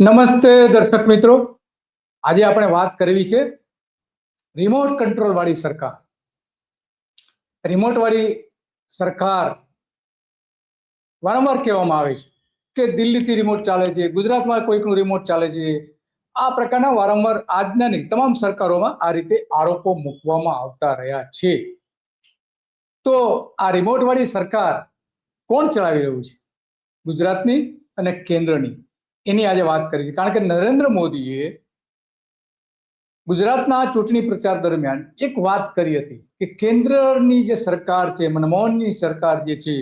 નમસ્તે દર્શક મિત્રો. આજે આપણે વાત કરવી છે રિમોટ કંટ્રોલ વાળી સરકાર. રિમોટ વાળી સરકાર વારંવાર કહેવામાં આવે છે કે દિલ્હીથી રિમોટ ચાલે છે, ગુજરાતમાં કોઈકનું રિમોટ ચાલે છે. આ પ્રકારના વારંવાર આજના નહીં, તમામ સરકારોમાં આ રીતે આરોપો મૂકવામાં આવતા રહ્યા છે. તો આ રિમોટ વાળી સરકાર કોણ ચલાવી રહ્યું છે? ગુજરાતની અને કેન્દ્રની? એની આજે વાત કરી કારણ કે નરેન્દ્ર મોદીએ ગુજરાતના ચૂંટણી પ્રચાર દરમિયાન એક વાત કરી હતી કે કેન્દ્રની જે સરકાર છે, મનમોહનની સરકાર જે છે,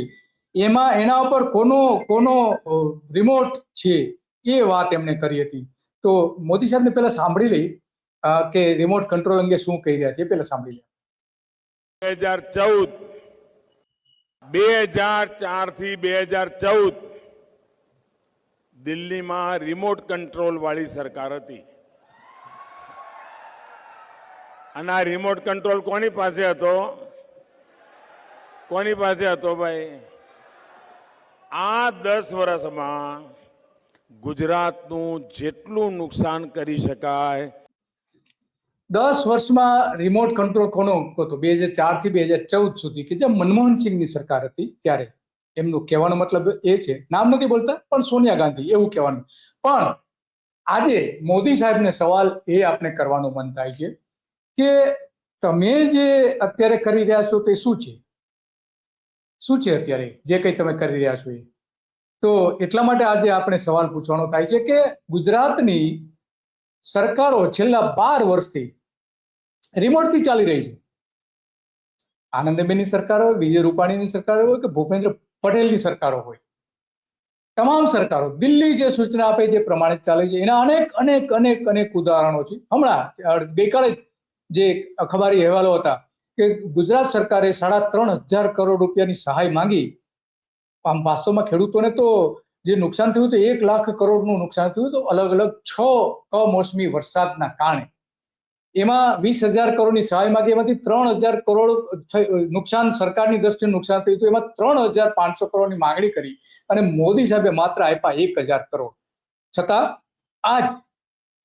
એમાં એના ઉપર કોનો કોનો રિમોટ છે એ વાત એમણે કરી હતી. તો મોદી સાહેબને પહેલા સાંભળી લઈ કે રિમોટ કંટ્રોલ અંગે શું કહી રહ્યા છે પહેલા સાંભળી લે બે હજાર ચૌદ, બે હજાર ચારથી બે હજાર ચૌદ દિલ્હીમાં રિમોટ કંટ્રોલ વાળી સરકાર હતી. અને આ રિમોટ કંટ્રોલ કોની પાસે હતો? કોની પાસે હતો ભાઈ? આ દસ વર્ષમાં ગુજરાતનું જેટલું નુકસાન કરી શકાય. દસ વર્ષમાં રિમોટ કંટ્રોલ કોનો હતો? બે હજાર ચારથી બે હજાર ચૌદ સુધી કે જે મનમોહન સિંહની સરકાર હતી ત્યારે? એમનું કહેવાનો મતલબ એ છે, નામ નથી બોલતા, પણ સોનિયા ગાંધી, એવું કહેવાનું. પણ આજે મોદી સાહેબને સવાલ એ આપણે કરવાનું મન થાય છે કે તમે જે અત્યારે કરી રહ્યા છો તે શું છે? શું છે અત્યારે? જે કંઈ તમે કરી રહ્યા છો એ? તો એટલા માટે આજે આપણે સવાલ પૂછવાનો થાય છે કે ગુજરાતની સરકારો છેલ્લા બાર વર્ષથી રિમોટથી ચાલી રહી છે. આનંદબેનની સરકાર હોય, વિજય રૂપાણીની સરકાર હોય કે ભૂપેન્દ્ર પટેલની સરકારો હોય. તમામ સરકારો, દિલ્હી જે સૂચના આપે એ પ્રમાણે ચાલે છે. એના અનેક અનેક અનેક અનેક ઉદાહરણો છે. હમણાં ગઈકાલે જે અખબારી અહેવાલો હતા કે ગુજરાત સરકારે સાડા ત્રણ હજાર કરોડ રૂપિયાની સહાય માંગી. આમ વાસ્તવમાં ખેડૂતોને તો જે નુકસાન થયું તો એક લાખ કરોડનું નુકસાન થયું તો અલગ અલગ છ કમોસમી વરસાદના કારણે. એમાં વીસ હજાર કરોડની સહાય માંગી, એમાંથી ત્રણ હજાર કરોડ નુકસાન, સરકારની દ્રષ્ટિએ નુકસાન થયું તો એમાં ત્રણ હજાર પાંચસો કરોડની માંગણી કરી અને મોદી સાહેબે માત્ર આપ્યા એક હજાર કરોડ. છતાં આજ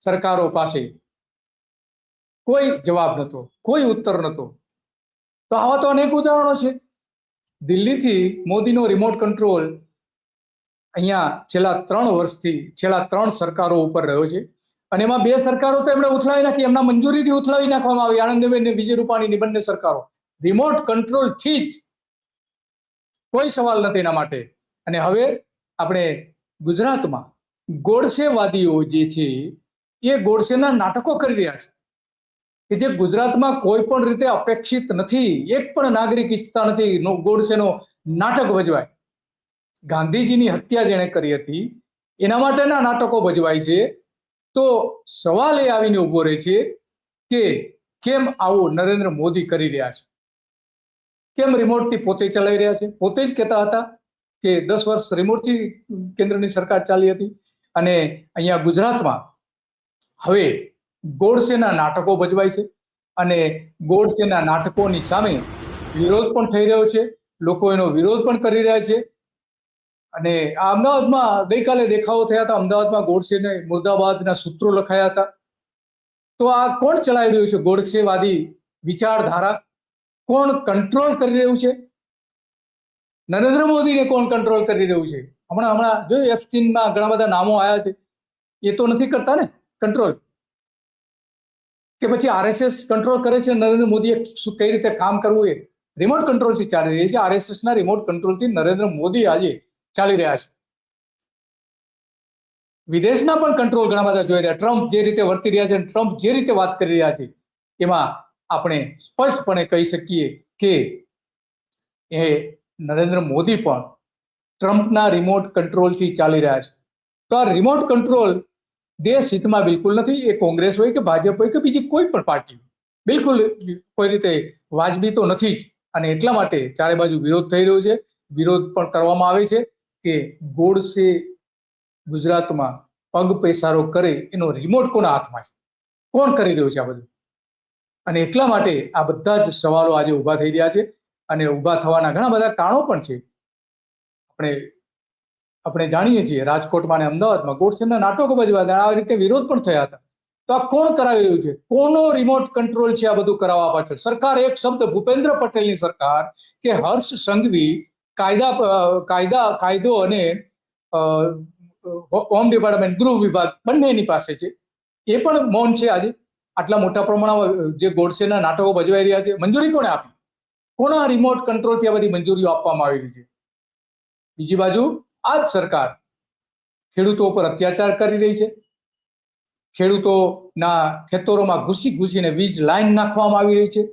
સરકારો પાસે કોઈ જવાબ નહોતો, કોઈ ઉત્તર નહોતો. તો આવા તો અનેક ઉદાહરણો છે. દિલ્હીથી મોદીનો રિમોટ કંટ્રોલ અહીંયા છેલ્લા ત્રણ વર્ષથી, છેલ્લા ત્રણ સરકારો ઉપર રહ્યો છે. અને એમાં બે સરકારો તો એમણે ઉથલાવી નાખી. એમના મંજૂરીથી ઉથલાવી નાખવામાં આવી. આનંદબેન ને વિજય રૂપાણીની બંને સરકારો. રિમોટ કંટ્રોલથી જ કોઈ સવાલ નથી એના માટે. અને હવે આપણે ગુજરાતમાં ગોડસેવાદીઓ જે છે, એ ગોડસેના નાટકો કરી રહ્યા છે. કે જે ગુજરાતમાં કોઈ પણ રીતે અપેક્ષિત નથી. એક પણ નાગરિક ઈચ્છતા નથી ગોડસેનો નાટક ભજવાય. ગાંધીજીની હત્યા જેણે કરી હતી, એના માટેના નાટકો ભજવાય છે. તો સવાલ એ આવીને ઊભો રહે છે કે કેમ આવું નરેન્દ્ર મોદી કરી રહ્યા છે? કેમ રિમોટથી પોતે ચલાવી રહ્યા છે? પોતે જ કહેતા હતા કે દસ વર્ષ રિમોટથી કેન્દ્રની સરકાર ચાલી હતી અને અહીંયા ગુજરાતમાં હવે ગોડસેના નાટકો ભજવાય છે અને ગોડસેના નાટકોની સામે વિરોધ પણ થઈ રહ્યો છે. લોકો એનો વિરોધ પણ કરી રહ્યા છે. અને આ અમદાવાદમાં ગઈકાલે દેખાવો થયા હતા. અમદાવાદમાં ગોડસેને મુર્દાબાદના સૂત્રો લખાયા હતા. તો આ કોણ ચલાવી રહ્યું છે? ગોડસેવાદી વિચારધારા? કોણ કંટ્રોલ કરી રહ્યું છે? નરેન્દ્ર મોદીને કોણ કંટ્રોલ કરી રહ્યું છે? હમણાં હમણાં જોયું એફસ્ટીનમાં ઘણા બધા નામો આવ્યા છે. એ તો નથી કરતા ને? કંટ્રોલ કે પછી આરએસએસ કંટ્રોલ કરે છે? નરેન્દ્ર મોદીએ શું, કઈ રીતે કામ કરવું એ? રિમોટ કંટ્રોલથી ચાલી રહી છે. આરએસએસના રિમોટ કંટ્રોલથી નરેન્દ્ર મોદી આજે ચાલી રહ્યા છે. વિદેશના પણ કંટ્રોલ ઘણા બધા જોઈ રહ્યા. ટ્રમ્પ જે રીતે વર્તી રહ્યા છે ટ્રમ્પ જે રીતે વાત કરી રહ્યા છે, એમાં આપણે સ્પષ્ટપણે કહી શકીએ કે એ નરેન્દ્ર મોદી પણ ટ્રમ્પના રિમોટ કંટ્રોલથી ચાલી રહ્યા છે. તો આ રિમોટ કંટ્રોલ દેશ હિતમાં બિલકુલ નથી. એ કોંગ્રેસ હોય કે ભાજપ હોય કે બીજી કોઈ પણ પાર્ટી બિલકુલ કોઈ રીતે વાજબી તો નથી જ. અને એટલા માટે ચારે બાજુ વિરોધ થઈ રહ્યો છે. વિરોધ પણ કરવામાં આવે છે. કે ગોડસે ગુજરાતમાં પગ પૈસારો કરે એનો રિમોટ કોના હાથમાં છે? કોણ કરી રહ્યું છે આ બધું? અને એટલા માટે આ બધા જ સવાલો આજે ઊભા થઈ રહ્યા છે અને ઊભા થવાના ઘણા બધા કારણો પણ છે. આપણે આપણે જાણીએ છીએ રાજકોટમાં અને અમદાવાદમાં ગોડસેના નાટકો ભજવા હતા. આ રીતે વિરોધ પણ થયા હતા. તો આ કોણ કરાવી રહ્યું છે? કોનો રિમોટ કંટ્રોલ છે આ બધું કરાવવા પાછળ? સરકાર એક શબ્દ ભૂપેન્દ્ર પટેલની સરકાર કે હર્ષ સંઘવી કાયદા કાયદા, કાયદો અને હોમ ડિપાર્ટમેન્ટ, ગૃહ વિભાગ બંનેની પાસે છે. એ પણ મૌન છે આજે. આટલા મોટા પ્રમાણમાં જે ગોડસેના નાટકો ભજવાઈ રહ્યા છે, મંજૂરી કોને આપી? કોના રિમોટ કંટ્રોલથી આ બધી મંજૂરીઓ આપવામાં આવેલી છે? બીજી બાજુ આ જ સરકાર ખેડૂતો ઉપર અત્યાચાર કરી રહી છે. ખેડૂતોના ખેતરોમાં ઘૂસી ઘૂસીને વીજ લાઈન નાખવામાં આવી રહી છે.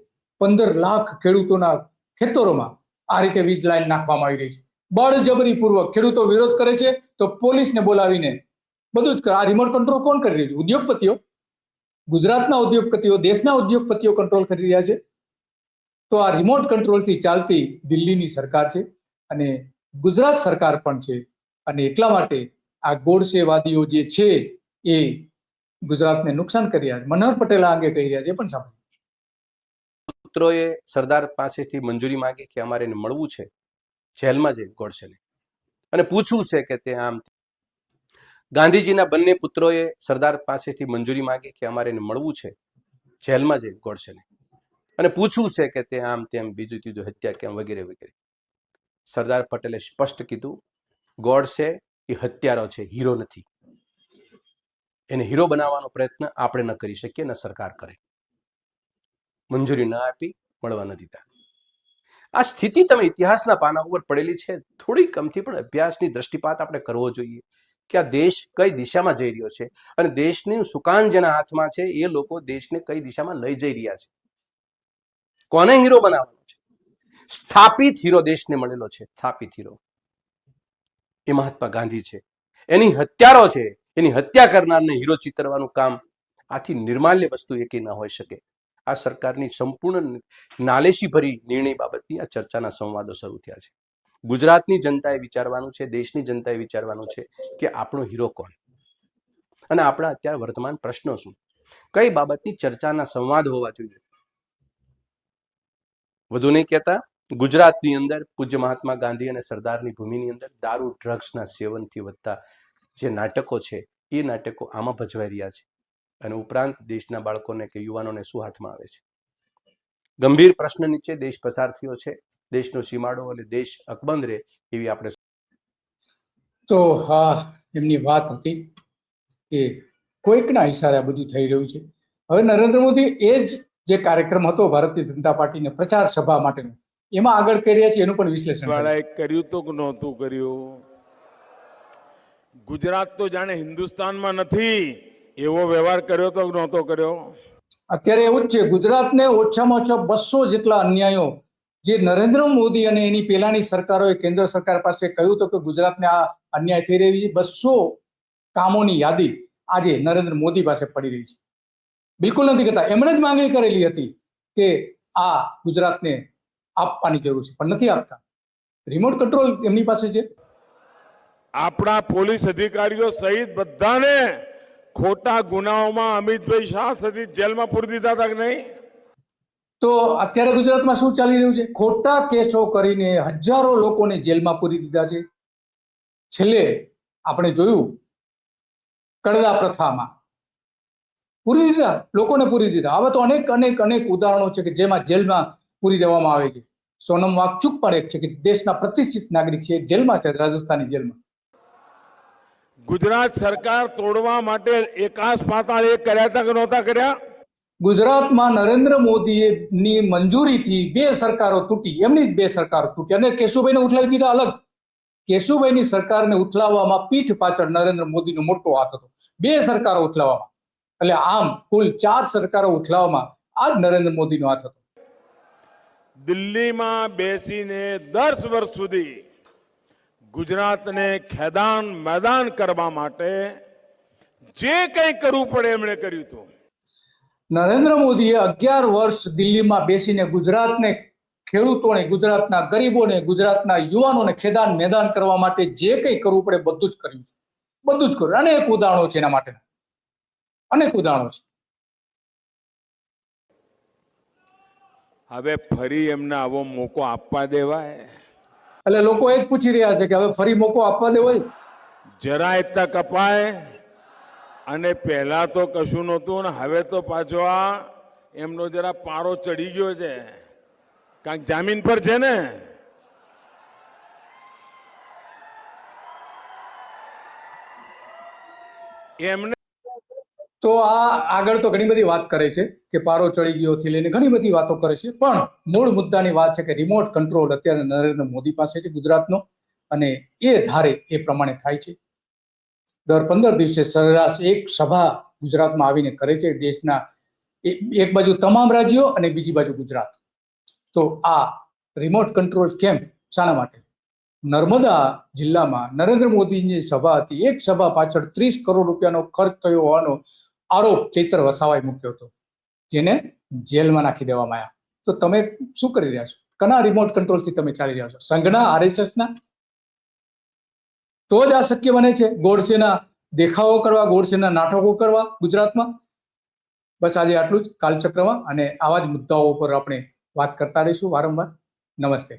પંદર લાખ ખેડૂતોના ખેતરોમાં આ રીતે વીજ લાઈન નાખવામાં આવી રહી છે. બળજબરીપૂર્વક ખેડૂતો વિરોધ કરે છે તો પોલીસને બોલાવીને બધું જ. આ રિમોટ કંટ્રોલ કોણ કરી રહ્યું છે? ઉદ્યોગપતિઓ? ગુજરાતના ઉદ્યોગપતિઓ, દેશના ઉદ્યોગપતિઓ કંટ્રોલ કરી રહ્યા છે. તો આ રિમોટ કંટ્રોલથી ચાલતી દિલ્હીની સરકાર છે અને ગુજરાત સરકાર પણ છે. અને એટલા માટે આ ગોડસેવાદીઓ જે છે એ ગુજરાતને નુકસાન કરી રહ્યા છે. મનોહર પટેલ આ અંગે કહી રહ્યા છે. પણ સાંભળો પુત્રોએ સરદાર પાસેથી મંજૂરી માંગી કે અમારે એને મળવું છે, જેલમાં જઈને ગોડસેને અને પૂછવું છે કે તે આમ. ગાંધીજીના બંને પુત્રોએ સરદાર પાસેથી મંજૂરી માંગી કે અમારે એને મળવું છે, જેલમાં જઈને ગોડસેને અને પૂછવું છે કે તે આમ તેમ બીજું ત્રીજું હત્યા કેમ વગેરે વગેરે. સરદાર પટેલે સ્પષ્ટ કીધું ગોડસે એ હત્યારો છે, હીરો નથી. એને હીરો બનાવવાનો પ્રયત્ન આપણે ન કરી શકીએ, ન સરકાર કરે. મંજૂરી ના આપી, મળવા ન દીધા. આ સ્થિતિ તમે ઇતિહાસના પાના ઉપર પડેલી છે. થોડી કમથી પણ અભ્યાસની દ્રષ્ટિપાત આપણે કરવો જોઈએ કે આ દેશ કઈ દિશામાં જઈ રહ્યો છે અને દેશની સુકાન જેના હાથમાં છે એ લોકો દેશને કઈ દિશામાં લઈ જઈ રહ્યા છે. કોને હીરો બનાવવાનો છે? સ્થાપિત હીરો દેશને મળેલો છે. સ્થાપિત હીરો. એ મહાત્મા ગાંધી છે. એની હત્યારો છે. એની હત્યા કરનારને હીરો ચિતરવાનું કામ આથી નિર્માલ્ય વસ્તુ એકે ન હોઈ શકે. આ સરકારની સંપૂર્ણ નાલેશીભરી નિર્ણય બાબતની આ ચર્ચાના સંવાદો શરૂ થયા છે. ગુજરાતની જનતાએ વિચારવાનું છે, દેશની જનતાએ વિચારવાનું છે કે આપણો હીરો કોણ? અને આપણા અત્યારે વર્તમાન પ્રશ્નો શું? કઈ બાબતની ચર્ચાના સંવાદ હોવા જોઈએ? વધુ નહીં કહેતા, ગુજરાતની અંદર પૂજ્ય મહાત્મા ગાંધી અને સરદારની ભૂમિની અંદર દારૂ, ડ્રગ્સના સેવનથી વધતા જે નાટકો છે, એ નાટકો આમાં ભજવાઈ રહ્યા છે. અને ઉપરાંત દેશના બાળકોને કે યુવાનોને શું હાથમાં આવે છે? ગંભીર પ્રશ્ન નીચે દેશ પસાર થયો છે. દેશનો સીમાડો અને દેશ અકબંધ રહે એવી આપણે તો હા એમની વાત હતી કે કોઈકના ઇશારે આ બધું થઈ રહ્યું છે. હવે નરેન્દ્ર મોદી એ જ જે કાર્યક્રમ હતો ભારતીય જનતા પાર્ટીને પ્રચાર સભા માટેનો એમાં આગળ કરી રહ્યા છે એનું પણ વિશ્લેષણ વાળાએ કર્યું તો નહોતું કર્યું? ગુજરાત તો જાણે હિન્દુસ્તાનમાં નથી. એવો વ્યવહાર કર્યો તો નહોતો કર્યો? અત્યારે એવું જ છે ગુજરાતને ઓછામાં ઓછા બસો જેટલા અન્યાયો જે નરેન્દ્ર મોદી અને એની પેલાની સરકારોએ કેન્દ્ર સરકાર પાસે કહ્યું હતું કે ગુજરાતને આ અન્યાય થઈ રહી છે બસો કામોની યાદી આજે નરેન્દ્ર મોદી પાસે પડી રહી છે. બિલકુલ નથી કરતા. એમણે જ માંગણી કરેલી હતી કે આ ગુજરાતને આપવાની જરૂર છે પણ નથી આપતા. રિમોટ કંટ્રોલ એમની પાસે છે? આપણા પોલીસ અધિકારીઓ સહિત બધાને ખોટા ગુનાઓમાં અમિતભાઈ શાહ સહિત જેલમાં પૂરી દીધા હતા કે નહીં? તો અત્યારે ગુજરાતમાં શું ચાલી રહ્યું છે? ખોટા કેસો કરીને હજારો લોકોને જેલમાં પૂરી દીધા છે. છેલ્લે આપણે જોયું, કડદા પ્રથામાં પૂરી દીધા, લોકોને પૂરી દીધા. હવે તો અનેક અનેક અનેક ઉદાહરણો છે કે જેમાં જેલમાં પૂરી દેવામાં આવે છે. સોનમ વાકચુક પણ એક છે કે દેશના પ્રતિષ્ઠિત નાગરિક છે જેલમાં છે, રાજસ્થાની જેલમાં. ગુજરાત સરકાર તોડવા માટે એકાસ પાતાળ એક કર્યા હતા કે નહોતા કર્યા? ગુજરાતમાં નરેન્દ્ર મોદીની મંજૂરીથી બે સરકારો તૂટી એમની જ બે સરકાર તૂટી અને કેશુભાઈને ઉઠલાવી દીધા અલગ. કેશુભાઈની સરકારને ઉથલાવવામાં પીઠ પાછળ નરેન્દ્ર મોદીનો મોટો હાથ હતો. બે સરકારો ઉથલાવવામાં. એટલે આમ કુલ ચાર સરકારો ઉથલાવવામાં આ જ નરેન્દ્ર મોદીનો હાથ હતો. દિલ્હીમાં બેસીને દસ વર્ષ સુધી ગુજરાતને ખેદાન મેદાન કરવા માટે જે કંઈ કરવું પડે એમણે કર્યું હતું. નરેન્દ્ર મોદીએ અગિયાર વર્ષ દિલ્હીમાં બેસીને ગુજરાતને ખેડૂતોને ગુજરાતના ગરીબોને ગુજરાતના યુવાનોને ખેદાન મેદાન કરવા માટે જે કંઈ કરવું પડે બધું જ કર્યું છે. બધું જ કર્યું. અનેક ઉદાહરણો છે એના માટે. અનેક ઉદાહરણો છે. હવે ફરી એમને આવો મોકો આપવા દેવાય. એટલે લોકો એ જ પૂછી રહ્યા છે કે હવે ફરી મોકો આપવા દેવો? જરાય તક અપાય અને પહેલા તો કશું નહોતું ને હવે તો પાછો આ એમનો જરા પારો ચડી ગયો છે કારણ જામીન પર છે ને એમને તો આ આગળ તો ઘણી બધી વાત કરે છે કે પારો ચડી ગયો થી લઈને ઘણી બધી વાતો કરે છે. પણ મૂળ મુદ્દાની વાત છે કે રિમોટ કંટ્રોલ અત્યારે નરેન્દ્ર મોદી પાસે છે ગુજરાતનો અને એ ધારે એ પ્રમાણે થાય છે. દર પંદર દિવસે સરેરાશ એક સભા ગુજરાતમાં આવીને કરે છે. દેશના એક બાજુ તમામ રાજ્યો અને બીજી બાજુ ગુજરાત. તો આ રિમોટ કંટ્રોલ કેમ? શાના માટે? નર્મદા જિલ્લામાં નરેન્દ્ર મોદીની સભા હતી. એક સભા પાછળ ત્રીસ કરોડ રૂપિયાનો ખર્ચ થયો હોવાનો આરોપ ચૈત્ર વસાવાએ મૂક્યો હતો, જેને જેલમાં નાખી દેવામાં આવ્યા. તો તમે શું કરી રહ્યા છો? કના રિમોટ કંટ્રોલથી તમે ચાલી રહ્યા છો? સંઘના, આરએસએસના? તો જ આ શક્ય બને છે ગોડસેના દેખાવો કરવા, ગોડસેના નાટકો કરવા ગુજરાતમાં? બસ આજે આટલું જ. કાલચક્રમાં અને આવા જ મુદ્દાઓ પર આપણે વાત કરતા રહીશું વારંવાર. નમસ્તે.